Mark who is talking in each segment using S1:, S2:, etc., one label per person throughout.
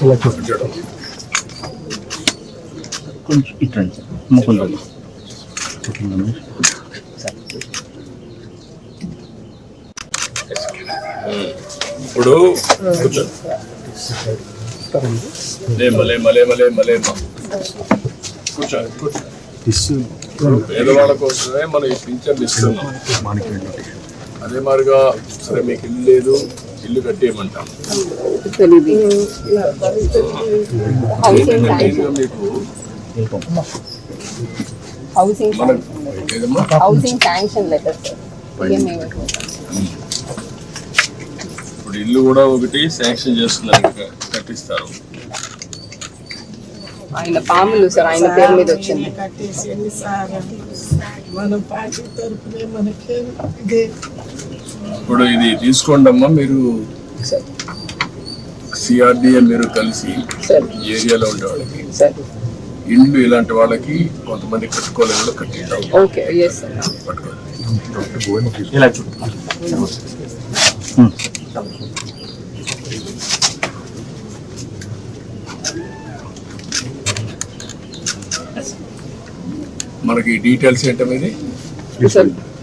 S1: చూడడం
S2: కొంచెం ఇట్రండి సార్ ముకుందండి
S1: ఇప్పుడు పేదవాళ్ళ కోసమే మనం ఈ పింఛన్ ఇస్తున్నాం. అదే మాదిరిగా సరే మీకు ఇల్లు లేదు. ఇల్లు కట్టేయమంటాం. మీకు?
S3: హౌసింగ్
S1: మన ఏదమ్మా?
S3: Housing sanction letter sir EMI
S1: ఇప్పుడు ఇల్లు కూడా ఒకటి శాంక్షన్ చేస్తున్నారు కట్టిస్తారు.
S3: ఆయన పాములు సార్ ఆయన పేరు మీద వచ్చింది.
S4: కట్టేసేయండి సార్ మన పార్టీ తరఫునే మనకి ఇదే.
S1: ఇప్పుడు ఇది తీసుకోండి అమ్మా మీరు
S3: సార్.
S1: సిఆర్డిఏ మీరు కలిసి ఏరియాలో ఉండే వాళ్ళకి
S3: సార్.
S1: ఇండ్లు ఇలాంటి వాళ్ళకి కొంతమంది కట్టుకోలేదు కట్టిద్దాం మనకి డీటెయిల్స్ ఏంటనేది
S3: sir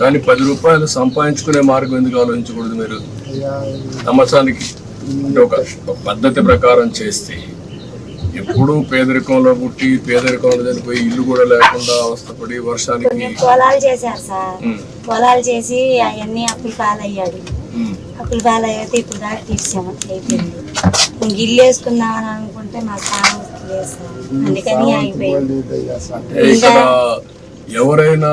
S1: కానీ పది రూపాయలు సంపాదించుకునే మార్గం ఎందుకు ఆలోచించకూడదు మీరు? సంవత్సరానికి అంటే ఒక పద్ధతి ప్రకారం చేస్తే ఎప్పుడూ పేదరికంలో పుట్టి పేదరికంలో చనిపోయి ఇల్లు కూడా లేకుండా అవస్థపడి వర్షానికి
S5: పొలాలు చేశారు సార్. పొలాలు చేసి అవన్నీ అప్పులు పాలయ్యాడు. అప్పులు పాలయ్యాక ఇప్పుడు దాకా తీర్చాము అయిపోయింది. ఇంక ఇల్లు వేసుకుందామని అనుకుంటే మా సాగు లేదు సార్. అందుకని ఆగిపోయింది
S1: ఇక్కడ ఎవరైనా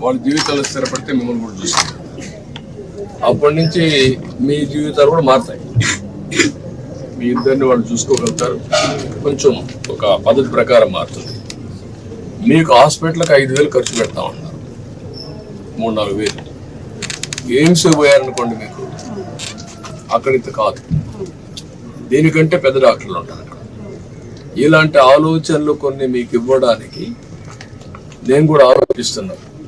S1: వాళ్ళ జీవితాలు స్థిరపడితే మిమ్మల్ని కూడా చూస్తారు అప్పటి నుంచి మీ జీవితాలు కూడా మారుతాయి. మీ ఇద్దరిని వాళ్ళు చూసుకోగలుగుతారు. కొంచెం ఒక పద్ధతి ప్రకారం మారుతుంది. మీకు హాస్పిటల్కి ఐదు వేలు ఖర్చు పెడతా ఉన్నారు. మూడు నాలుగు వేలు. ఎయిమ్స్ పోయారనుకోండి మీకు? అక్కడ ఇంత కాదు. దీనికంటే పెద్ద డాక్టర్లు ఉంటారు అక్కడ. ఇలాంటి ఆలోచనలు కొన్ని మీకు ఇవ్వడానికి నేను కూడా ఆలోచిస్తున్నాను.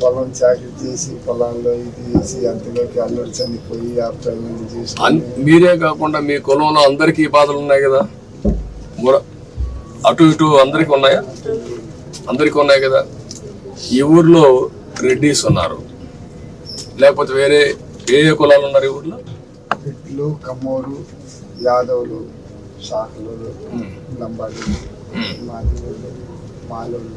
S6: పొలం చాకరీ చేసి పొలాల్లో ఇది చేసి అంతలోకి అల్లుడు చనిపోయి ఆ పేమెంట్ చేసి.
S1: మీరే కాకుండా మీ కులంలో అందరికీ బాధలు ఉన్నాయి కదా? అటు ఇటు అందరికీ ఉన్నాయా? అందరికీ ఉన్నాయి కదా? ఈ ఊర్లో రెడ్డిస్ ఉన్నారు. లేకపోతే వేరే ఏ ఏ కులాలు ఉన్నారు ఈ ఊర్లో?
S6: ఇట్లు కమ్మోరు యాదవులు శాఖలు లంబాడి మాదిగోళ్ళు మాలోళ్ళు.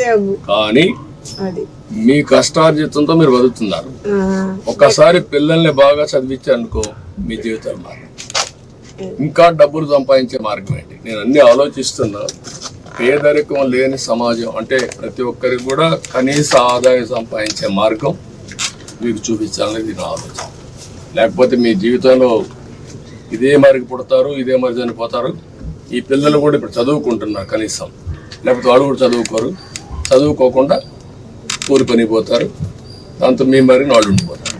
S4: లేవు.
S1: కానీ మీ కష్టార్జితంతో మీరు బతుకుతున్నారు. ఒక్కసారి పిల్లల్ని బాగా చదివించారనుకో మీ జీవితం మారు ఇంకా డబ్బులు సంపాదించే మార్గం ఏంటి? నేను అన్ని ఆలోచిస్తున్నా. పేదరికం లేని సమాజం అంటే ప్రతి ఒక్కరికి కూడా కనీస ఆదాయం సంపాదించే మార్గం మీకు చూపించాలనేది నా ఆలోచన లేకపోతే మీ జీవితంలో ఇదే మరికి పుడతారు ఇదే మరి చనిపోతారు. ఈ పిల్లలు కూడా ఇప్పుడు చదువుకుంటున్నారు కనీసం. లేకపోతే వాళ్ళు కూడా చదువుకోరు. చదువుకోకుండా కూలి పని పోతారు. దాంతో మీ మరి వాళ్ళు ఉండిపోతారు.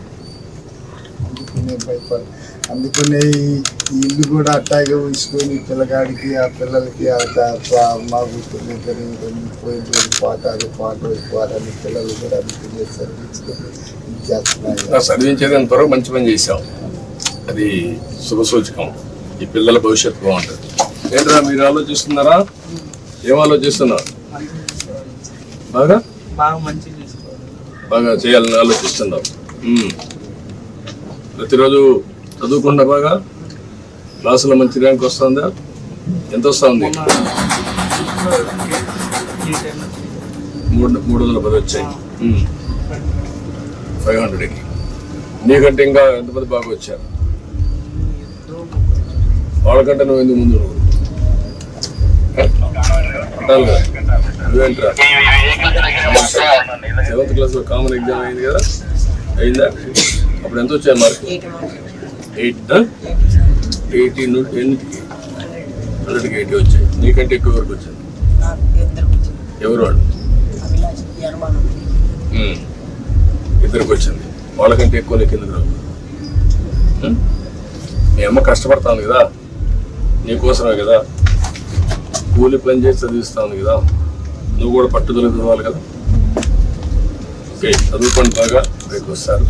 S6: అందుకనే ఈ ఇల్లు కూడా అట్టాగే ఉంచుకొని పిల్లగాడికి ఆ పిల్లలకి మా గుర్తులు పోయిన రోజు పాట అది పాట ఈ పాట అని పిల్లలు కూడా అందుకనే చదివించుకొని
S1: ఎంతవరకు మంచి పని చేశాం అది శుభ సూచకం. ఈ పిల్లల భవిష్యత్తు బాగుంటుంది. ఏంట్రా మీరు ఆలోచిస్తున్నారా? ఏం ఆలోచిస్తున్నారు? బాగా?
S2: బాగా చేసుకోవాలి.
S1: బాగా చేయాలని ఆలోచిస్తున్నావు. ఉమ్. ప్రతిరోజు చదువుకుండా బాగా క్లాసులో మంచి ర్యాంక్ వస్తుందా? ఎంత వస్తుంది? మూడు మూడు వందల పది వచ్చాయి. ఫైవ్ హండ్రెడ్కి. నీకంటే ఇంకా ఎంతమంది బాగా వచ్చారు? వాళ్ళకంటే నువ్వు ఎందుకు ముందు నువ్వు? నువ్వేంట్రా? సెవెంత్ క్లాస్లో కామన్ ఎగ్జామ్ అయింది కదా? అయిందా? అప్పుడు ఎంత వచ్చాయి మార్క్ ఎయిట్ ఎయిటీ నుండి ఎన్నికి హండ్రెడ్కి ఎయిటీ వచ్చాయి. నీకంటే ఎక్కువ వరకు వచ్చింది ఎవరు వాళ్ళు. ఇద్దరికి వచ్చింది. వాళ్ళకంటే ఎక్కువ నీకు ఎందుకు రావు? ఉమ్? మీ అమ్మ కష్టపడతాను కదా? నీకోసమే కదా? కూలి పని చేసి చదివిస్తాను కదా? నువ్వు కూడా పట్టుదల చదవాలి కదా? ఓకే చదువుకోండి బాగా. రేపు వస్తారు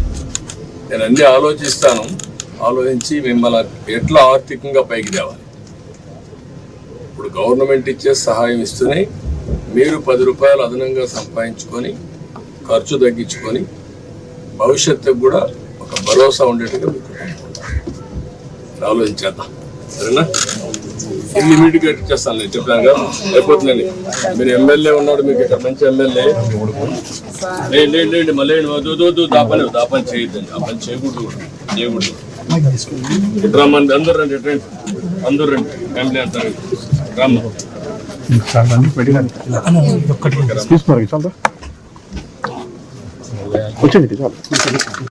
S1: నేను అన్ని ఆలోచిస్తాను. ఆలోచించి మిమ్మల్ని ఎట్లా ఆర్థికంగా పైకి తేవాలి. ఇప్పుడు గవర్నమెంట్ ఇచ్చే సహాయం ఇస్తూనే మీరు పది రూపాయలు అదనంగా సంపాదించుకొని ఖర్చు తగ్గించుకొని భవిష్యత్తుకు కూడా ఒక భరోసా ఉండేట్టుగా మీకు. ఆలోచించేద్దాం. సరేనా? ఇమీడియట్గా ఇచ్చేస్తాను నేను చెప్పాను కదా? అయిపోతుందండి. మీరు ఎమ్మెల్యే ఉన్నాడు మీకు ఇక్కడ మంచి ఎమ్మెల్యే. లేదు లేదు మళ్ళీ వద్దు వద్దు, వద్దు దా పని దా పని చేయొద్దండి. ఆ పని చేయకూడదు కూడా. చేయకూడదు. ఇటు రమ్మండి అందరు రండి రండి. అందరు రండి. ఫ్యామిలీ అంతా. రమ్మ.
S2: వచ్చేది చాలు.